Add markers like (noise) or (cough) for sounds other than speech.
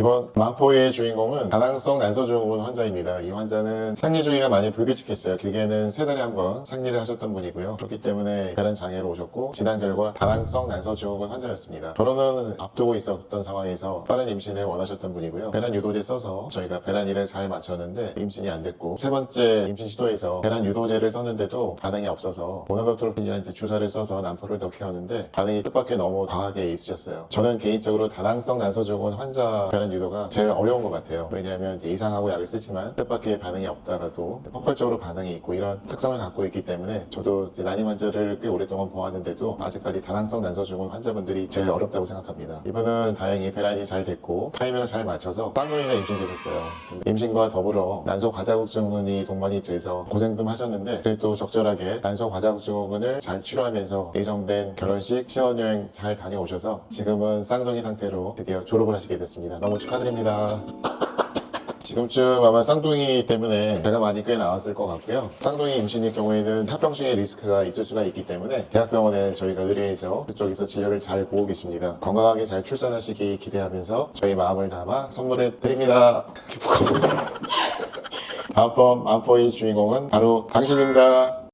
이번 만포의 주인공은 다낭성 난소증후군 환자입니다. 이 환자는 상리 주기가 많이 불규칙했어요. 길게는 세 달에 한 번 상리를 하셨던 분이고요. 그렇기 때문에 배란 장애로 오셨고 진단 결과 다낭성 난소증후군 환자였습니다. 결혼을 앞두고 있었던 상황에서 빠른 임신을 원하셨던 분이고요. 배란 유도제 써서 저희가 배란일을 잘 맞췄는데 임신이 안 됐고 세 번째 임신 시도에서 배란 유도제를 썼는데도 반응이 없어서 모노도트로핀이라는 이제 주사를 써서 난포를 더 키웠는데 반응이 뜻밖의 너무 과하게 있으셨어요. 저는 개인적으로 다낭성 난소증후군 환자 배란 유도가 제일 어려운 것 같아요. 왜냐하면 이제 이상하고 약을 쓰지만 뜻밖의 반응이 없다가도 폭발적으로 반응이 있고 이런 특성을 갖고 있기 때문에 저도 난임 환자를 꽤 오랫동안 보았는데도 아직까지 다낭성 난소증후군 환자분들이 제일 어렵다고 생각합니다. 이분은 다행히 배란이 잘 됐고 타이밍을 잘 맞춰서 쌍둥이가 임신되셨어요. 임신과 더불어 난소 과자국 증후군이 동반이 돼서 고생 좀 하셨는데 그래도 적절하게 난소 과자국 증후군을 잘 치료하면서 예정된 결혼식 신혼여행 잘 다녀오셔서 지금은 쌍둥이 상태로 드디어 졸업을 하시게 됐습니다. 너무 축하드립니다. 지금쯤 아마 쌍둥이 때문에 배가 많이 꽤 나왔을 것 같고요. 쌍둥이 임신일 경우에는 합병증의 리스크가 있을 수가 있기 때문에 대학병원에 저희가 의뢰해서 그쪽에서 진료를 잘 보고 계십니다. 건강하게 잘 출산하시기 기대하면서 저희 마음을 담아 선물을 드립니다. (laughs) 다음번 만포의 주인공은 바로 당신입니다.